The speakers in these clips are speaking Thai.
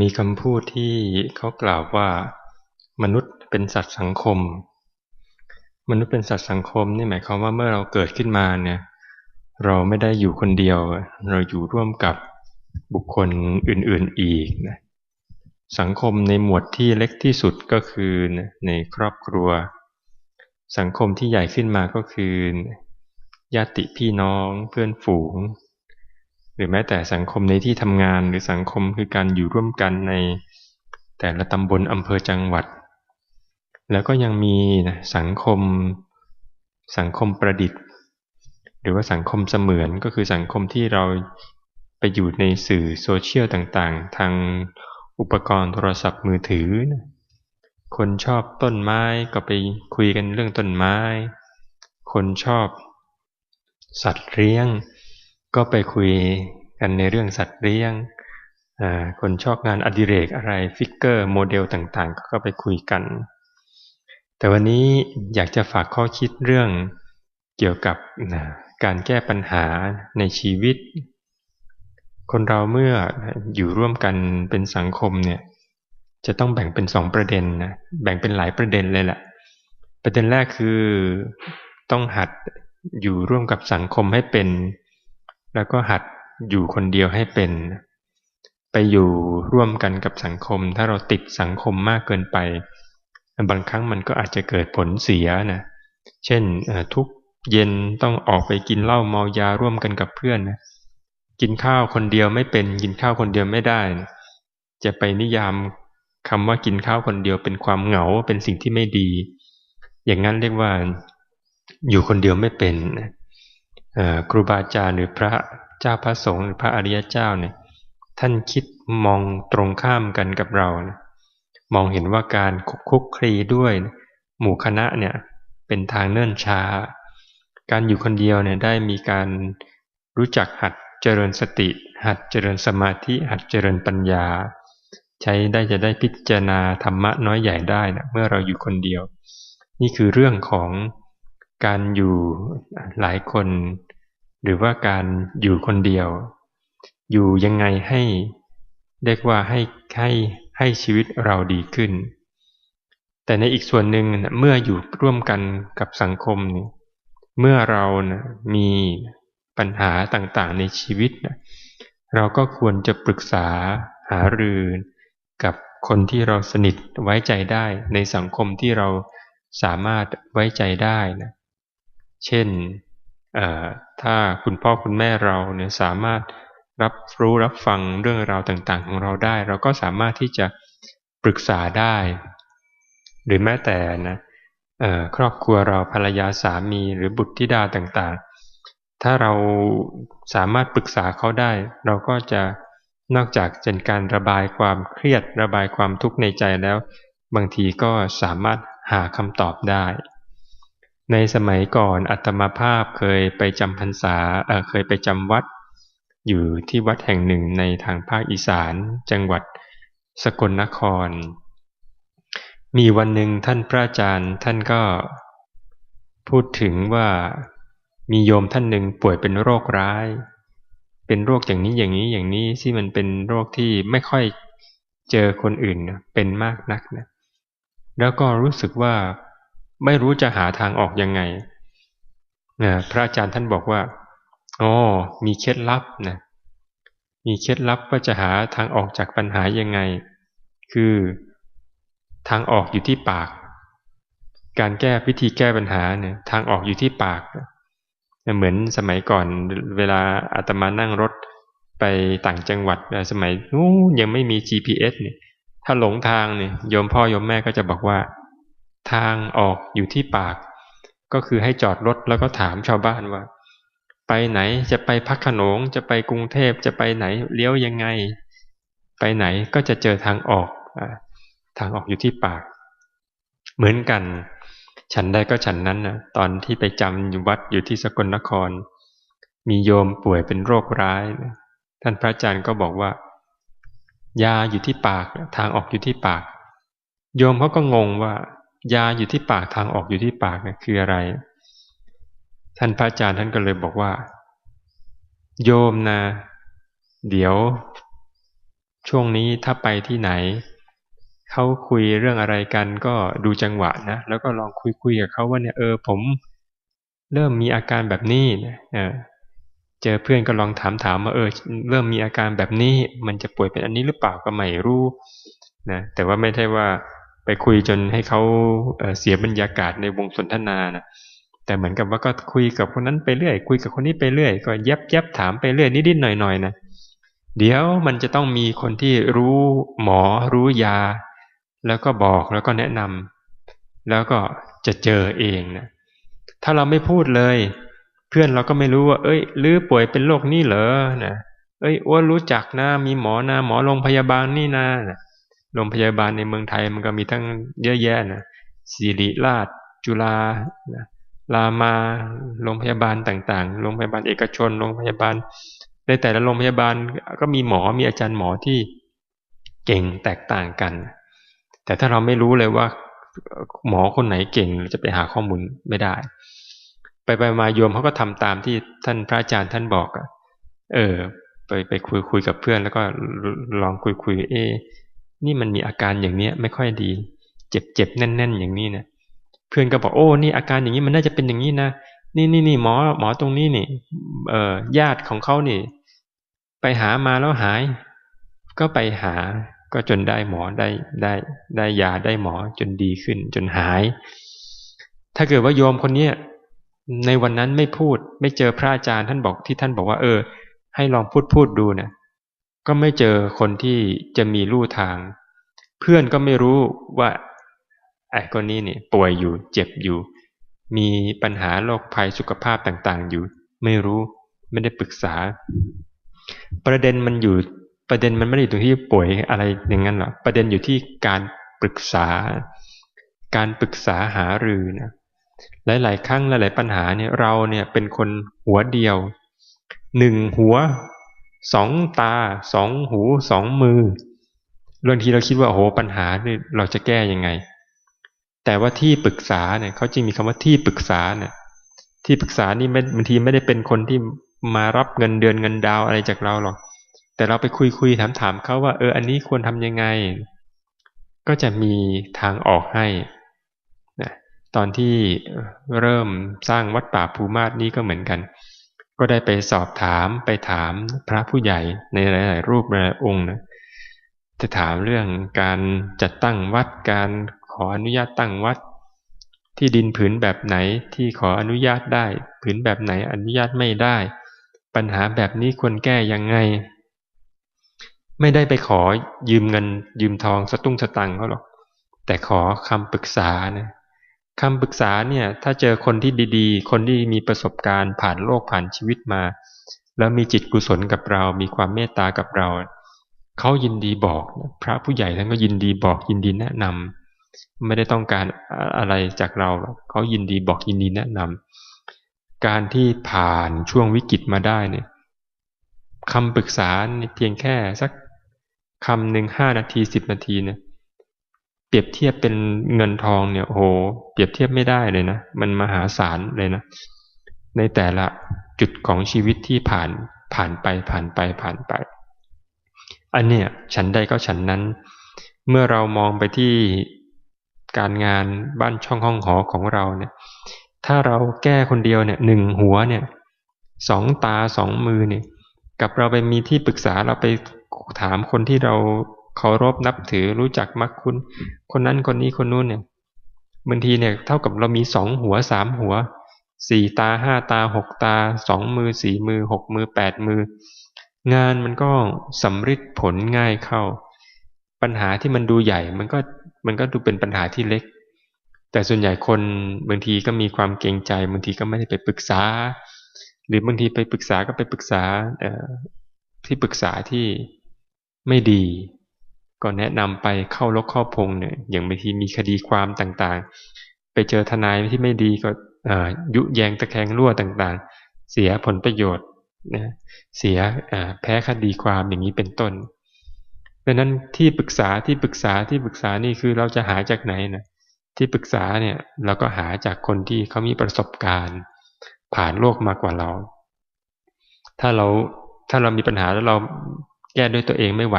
มีคำพูดที่เขากล่าวว่า มนุษย์เป็นสัตว์สังคม มนุษย์เป็นสัตว์สังคมนี่หมายความว่าเมื่อเราเกิดขึ้นมาเนี่ยเราไม่ได้อยู่คนเดียว เราอยู่ร่วมกับบุคคลอื่นๆอีกนะสังคมในหมวดที่เล็กที่สุดก็คือในครอบครัว สังคมที่ใหญ่ขึ้นมาก็คือ ญาติพี่น้องเพื่อนฝูง หรือแม้แต่สังคมในที่ทำงานหรือสังคมคือการอยู่ร่วมกันในแต่ละตำบลอำเภอจังหวัด แล้วก็ยังมีสังคม สังคมประดิษฐ์ หรือว่าสังคมเสมือนก็คือสังคมที่เราไปอยู่ในสื่อโซเชียลต่างๆ ทางอุปกรณ์โทรศัพท์มือถือ คนชอบต้นไม้ก็ไปคุยกันเรื่องต้นไม้ คนชอบ สัตว์เลี้ยง ก็ไปคุยกันในเรื่องสัตว์เลี้ยงคนชอบงานอดิเรกอะไรฟิกเกอร์โมเดลต่างๆ ก็ไปคุยกัน แต่วันนี้อยากจะฝากข้อคิดเรื่องเกี่ยวกับการแก้ปัญหาในชีวิต คนเราเมื่ออยู่ร่วมกันเป็นสังคมเนี่ยจะต้องแบ่งเป็นสองประเด็นนะแบ่งเป็นหลายประเด็นเลยแหละประเด็นแรกคือต้องหัดอยู่ร่วมกับสังคมให้เป็น แล้วก็หัดอยู่คนเดียวให้เป็น ไปอยู่ร่วมกันกับสังคม ถ้าเราติดสังคมมากเกินไป บางครั้งมันก็อาจจะเกิดผลเสียนะเช่นทุกเย็นต้องออกไปกินเหล้าเมายาร่วมกันกับเพื่อนนะกินข้าวคนเดียวไม่เป็นกินข้าวคนเดียวไม่ได้ จะไปนิยามคำว่ากินข้าวคนเดียวเป็นความเหงาเป็นสิ่งที่ไม่ดี อย่างนั้นเรียกว่า อยู่คนเดียวไม่เป็น ครูบาอาจารย์หรือพระเจ้าพระสงฆ์หรือพระอริยเจ้าเนี่ยท่านคิดมองตรงข้ามกันกับเรานะมองเห็นว่าการคุกคลีด้วย หมู่คณะเนี่ยเป็นทางเนื่นช้า การอยู่คนเดียวเนี่ยได้มีการรู้จักหัดเจริญสติ หัดเจริญสมาธิ หัดเจริญปัญญา ใช้ได้จะได้พิจารณาธรรมะน้อยใหญ่ได้นะเมื่อเราอยู่คนเดียว นี่คือเรื่องของ การอยู่หลายคน หรือว่าการอยู่คนเดียว อยู่ยังไงให้เรียกว่าให้ให้ให้ชีวิตเราดีขึ้น แต่ในอีกส่วนหนึ่งเมื่ออยู่ร่วมกันกับสังคมเนี่ยเมื่อเรานะมีปัญหาต่างๆในชีวิตนะเราก็ควรจะปรึกษาหารือกับคนที่เราสนิทไว้ใจได้ในสังคมที่เราสามารถไว้ใจได้นะ เช่นถ้าคุณพ่อคุณแม่เราเนี่ยสามารถรับรู้รับฟังเรื่องราวต่างๆ ของเราได้ เราก็สามารถที่จะปรึกษาได้ หรือแม้แต่นะครอบครัวเราภรรยาสามีหรือบุตรธิดาต่างๆ ถ้าเราสามารถปรึกษาเขาได้ เราก็จะนอกจากเป็นการระบายความเครียดระบายความทุกข์ในใจแล้ว บางทีก็สามารถหาคำตอบได้ ในสมัยก่อนอัตมาภาพเคยไปจำพรรษาเเคยไปจำวัด อยู่ที่วัดแห่งหนึ่งในทางภาคอีสาน จังหวัด สกลนคร มีวันหนึ่งท่านพระอาจารย์ท่านก็พูดถึงว่ามีโยมท่านหนึ่งป่วยเป็นโรคร้าย เป็นโรคอย่างนี้อย่างนี้อย่างนี้ที่มันเป็นโรคที่ไม่ค่อยเจอคนอื่นเป็นมากนักนะแล้วก็รู้สึกว่า ไม่รู้จะหาทางออกยังไงนะพระอาจารย์ท่านบอกว่าอ๋อมีเคล็ดลับนะมีเคล็ดลับว่าจะหาทางออกจากปัญหายังไง คือทางออกอยู่ที่ปาก การแก้วิธีแก้ปัญหาเนี่ยทางออกอยู่ที่ปากเหมือนสมัยก่อนเวลาอาตมานั่งรถไปต่างจังหวัดสมัยนู้ยังไม่มี GPS เนี่ยถ้าหลงทางเนี่ยโยมพ่อโยมแม่ก็จะบอกว่า ทางออกอยู่ที่ปาก ก็คือให้จอดรถแล้วก็ถามชาวบ้านว่า ไปไหนจะไปพักขนงจะไปกรุงเทพจะไปไหนเลี้ยวยังไง ไปไหนก็จะเจอทางออกทางออกอยู่ที่ปาก เหมือนกัน ฉันได้ก็ฉันนั้นนะตอนที่ไปจำอยู่วัดอยู่ที่สกลนคร มีโยมป่วยเป็นโรคร้ายท่านพระอาจารย์ก็บอกว่า ยาอยู่ที่ปาก ทางออกอยู่ที่ปาก โยมเขาก็งงว่า ยาอยู่ที่ปากทางออกอยู่ที่ปากเนี่ยคืออะไร ท่านพระอาจารย์ท่านก็เลยบอกว่า โยมนะ เดี๋ยว ช่วงนี้ถ้าไปที่ไหนเขาคุยเรื่องอะไรกันก็ดูจังหวะนะแล้วก็ลองคุยคุยกับเขาว่าเนี่ยเออผม เริ่มมีอาการแบบนี้เออเจอเพื่อนก็ลองถามถามว่าเออ เริ่มมีอาการแบบนี้ มันจะป่วยเป็นอันนี้หรือเปล่าก็ไม่รู้นะแต่ว่าไม่ใช่ว่า ไปคุยจนให้เขาเสียบรรยากาศในวงสนทนานะแต่เหมือนกับว่าก็คุยกับคนนั้นไปเรื่อย คุยกับคนนี้ไปเรื่อย ก็ยับยับถามไปเรื่อยนิดๆหน่อยๆนะเดี๋ยวมันจะต้องมีคนที่รู้หมอรู้ยา แล้วก็บอกแล้วก็แนะนำแล้วก็จะเจอเองนะถ้าเราไม่พูดเลย เพื่อนเราก็ไม่รู้ว่า เอ้ยหรือป่วยเป็นโรคนี้เหรอนะเอ้ยอ้วนรู้จักนะมีหมอนะหมอโรงพยาบาลนี่นะ โรงพยาบาลในเมืองไทยมันก็มีทั้งเยอะแยะนะศิริราช จุฬารามาโรงพยาบาลต่างๆ โรงพยาบาลเอกชน โรงพยาบาล ในแต่ละโรงพยาบาลก็มีหมอ มีอาจารย์หมอที่เก่งแตกต่างกัน แต่ถ้าเราไม่รู้เลยว่าหมอคนไหนเก่งเราจะไปหาข้อมูลไม่ได้ ไปไปมาโยมเขาก็ทำตามที่ท่านพระอาจารย์ท่านบอกอะเออ ไปไปคุยคุยกับเพื่อนแล้วก็ลองคุยคุยเอ นี่มันมีอาการอย่างเนี้ย ไม่ค่อยดี เจ็บเจ็บแน่น ๆ อย่างนี้นะเพื่อนก็บอกโอ้นี่อาการอย่างนี้มันน่าจะเป็นอย่างนี้นะนี่นี่นี่หมอหมอตรงนี้นี่ เอ่อญาติของเขานี่ ไปหามาแล้วหาย ก็ไปหาก็จนได้หมอได้ได้ได้ยาได้หมอจนดีขึ้น จนหาย ถ้าเกิดว่าโยมคนเนี้ยในวันนั้นไม่พูดไม่เจอพระอาจารย์ท่านบอกที่ท่านบอกว่า เออ ให้ลองพูดพูดดูนะ ก็ไม่เจอคนที่จะมีลู่ทาง เพื่อนก็ไม่รู้ว่าไอ้คนนี้เนี่ยป่วยอยู่เจ็บอยู่ มีปัญหาโรคภัยสุขภาพต่างๆ อยู่ ไม่รู้ไม่ได้ปรึกษา ประเด็นมันอยู่ประเด็นมันไม่ได้อยู่ที่ป่วยอะไรอย่างนั้นหรอกประเด็นอยู่ที่การปรึกษา การปรึกษาหารือนะหลาย ๆ ครั้งหลาย ๆ ปัญหาเนี่ยเราเนี่ยเป็นคนหัวเดียวหนึ่งหัว สองตาสองหูสองมือบางทีเราคิดว่าโอ้โหปัญหาเนี่ยเราจะแก้ยังไง แต่ว่าที่ปรึกษาเนี่ยเขาจริงมีคำว่าที่ปรึกษาเนี่ยที่ปรึกษานี่ไม่บางทีไม่ได้เป็นคนที่มารับเงินเดือนเงินดาวอะไรจากเราหรอก แต่เราไปคุยคุยถามถามเขาว่า เอออันนี้ควรทำยังไง ก็จะมีทางออกให้นะตอนที่เริ่มสร้างวัดป่าภูมาศนี้ก็เหมือนกัน ก็ได้ไปสอบถามไปถามพระผู้ใหญ่ในหลาย ๆ รูปหลายองค์นะจะถามเรื่องการจัดตั้งวัดการขออนุญาตตั้งวัด ที่ดินผืนแบบไหนที่ขออนุญาตได้ ผืนแบบไหนอนุญาตไม่ได้ ปัญหาแบบนี้ควรแก้ยังไง ไม่ได้ไปขอยืมเงินยืมทองสตุ้งสตังเขาหรอกแต่ขอคำปรึกษานะ คำปรึกษาเนี่ยถ้าเจอคนที่ดีๆ คนที่มีประสบการณ์ผ่านโลกผ่านชีวิตมา แล้วมีจิตกุศลกับเรา มีความเมตตากับเรา เขายินดีบอก พระผู้ใหญ่ท่านก็ยินดีบอกยินดีแนะนำไม่ได้ต้องการอะไรจากเราเขายินดีบอกยินดีแนะนำการที่ผ่านช่วงวิกฤตมาได้เนี่ยคำปรึกษาเพียงแค่สักคำหนึ่งห้านาทีสิบนาทีเนี่ย เปรียบเทียบเป็นเงินทองเนี่ยโอ้โหเปรียบเทียบไม่ได้เลยนะมันมหาศาลเลยนะในแต่ละจุดของชีวิตที่ผ่านผ่านไปผ่านไปผ่านไป อันเนี้ยฉันใดก็ฉันนั้น เมื่อเรามองไปที่การงานบ้านช่องห้องหอของเราเนี่ย ถ้าเราแก้คนเดียวเนี่ยหนึ่งหัวเนี่ยสองตาสองมือเนี่ย กับเราไปมีที่ปรึกษาเราไปถามคนที่เรา เคารพนับถือรู้จักมักคุณคนนั้นคนนี้คนนู้นเนี่ยบางทีเนี่ยเท่ากับเรามีสองหัวสามหัวสี่ตาห้าตาหกตาสองมือสี่มือหกมือแปดมือ งานมันก็สำฤทธิ์ผลง่ายเข้า ปัญหาที่มันดูใหญ่มันก็มันก็ดูเป็นปัญหาที่เล็ก แต่ส่วนใหญ่คนบางทีก็มีความเกรงใจบางทีก็ไม่ได้ไปปรึกษา หรือบางทีไปปรึกษาก็ไปปรึกษาที่ปรึกษาที่ไม่ดี ก็แนะนำไปเข้าลกเข้าพงเนี่ยอย่างบางทีมีคดีความต่างๆ ไปเจอทนายที่ไม่ดีก็ยุแยงตะแคงรั่วต่างๆ เสียผลประโยชน์นะเสียแพ้คดีความอย่างนี้เป็นต้นดังนั้นที่ปรึกษาที่ปรึกษาที่ปรึกษานี่คือเราจะหาจากไหนนะที่ปรึกษาเนี่ยเราก็หาจากคนที่เขามีประสบการณ์ ผ่านโลกมากกว่าเรา ถ้าเราถ้าเรามีปัญหาแล้วเราแก้ด้วยตัวเองไม่ไหว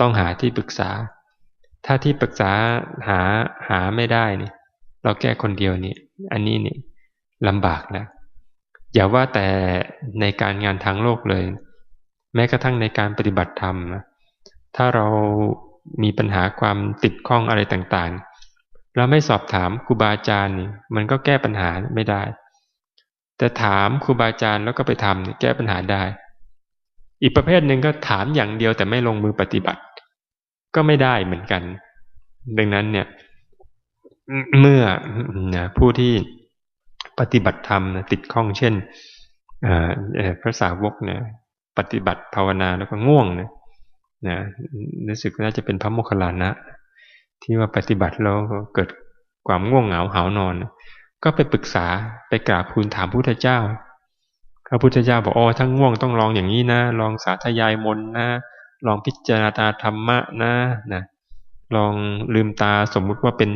ต้องหาที่ปรึกษา ถ้าที่ปรึกษาหาหาไม่ได้นี่เราแก้คนเดียวนี่อันนี้นี่ลำบากนะอย่าว่าแต่ในการงานทางโลกเลย แม้กระทั่งในการปฏิบัติธรรมนะถ้าเรามีปัญหาความติดข้องอะไรต่างๆ เราไม่สอบถามครูบาอาจารย์นี่มันก็แก้ปัญหาไม่ได้ แต่ถามครูบาอาจารย์แล้วก็ไปทำแก้ปัญหาได้ อีกประเภทหนึ่งก็ถามอย่างเดียวแต่ไม่ลงมือปฏิบัติ ก็ไม่ได้เหมือนกัน ดังนั้นเนี่ย เมื่อผู้ที่ปฏิบัติธรรมติดข้องเช่นพระสาวกเนี่ย ปฏิบัติภาวนาแล้วก็ง่วงนะนะรู้สึกน่าจะเป็นพระโมคคัลลานะ ที่ว่าปฏิบัติแล้วเกิดความง่วงเหงาหานอน ก็ไปปรึกษาไปกราบคูณถามพุทธเจ้า ระพุทธเจ้าบอกอ๋อทั้งง่วงต้องลองอย่างนี้นะ ลองสาธยายมนนะ ลองพิจารณาธรรมะนะนะ ลองลืมตาสมมุติว่าเป็น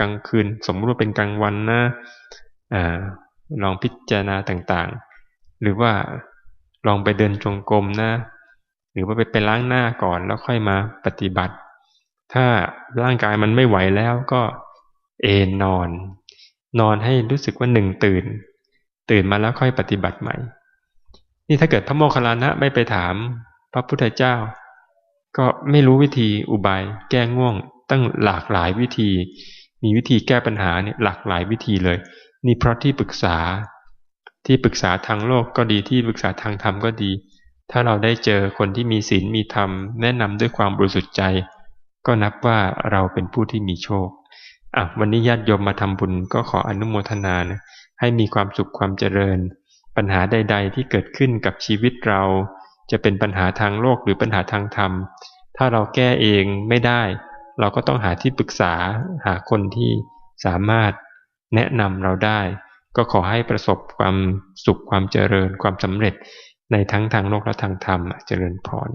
กลางคืน สมมุติว่าเป็นกลางวันนะอ่าลองพิจารณาต่างๆ หรือว่าลองไปเดินจงกรมนะ หรือว่าไปไปล้างหน้าก่อนแล้วค่อยมาปฏิบัติ ถ้าร่างกายมันไม่ไหวแล้วก็เอนนอน นอนให้รู้สึกว่าหนึ่งตื่น ตื่นมาแล้วค่อยปฏิบัติใหม่ นี่ถ้าเกิดพระโมคคัลลานะไม่ไปถามพระพุทธเจ้า ก็ไม่รู้วิธีอุบายแก้ง่วง ตั้งหลากหลายวิธี มีวิธีแก้ปัญหาเนี่ยหลากหลายวิธีเลย นี่เพราะที่ปรึกษาที่ปรึกษาทางโลกก็ดีที่ปรึกษาทางธรรมก็ดี ถ้าเราได้เจอคนที่มีศีลมีธรรม แนะนำด้วยความบริสุทธิ์ใจ ก็นับว่าเราเป็นผู้ที่มีโชค อะวันนี้ญาติโยมมาทำบุญก็ขออนุโมทนานะให้มีความสุขความเจริญ ปัญหาใด ๆ ที่เกิดขึ้นกับชีวิตเรา จะเป็นปัญหาทางโลกหรือปัญหาทางธรรม ถ้าเราแก้เองไม่ได้ เราก็ต้องหาที่ปรึกษาหาคนที่สามารถแนะนำเราได้ ก็ขอให้ประสบความสุขความเจริญความสำเร็จในทั้งทางโลกและทางธรรมเจริญพร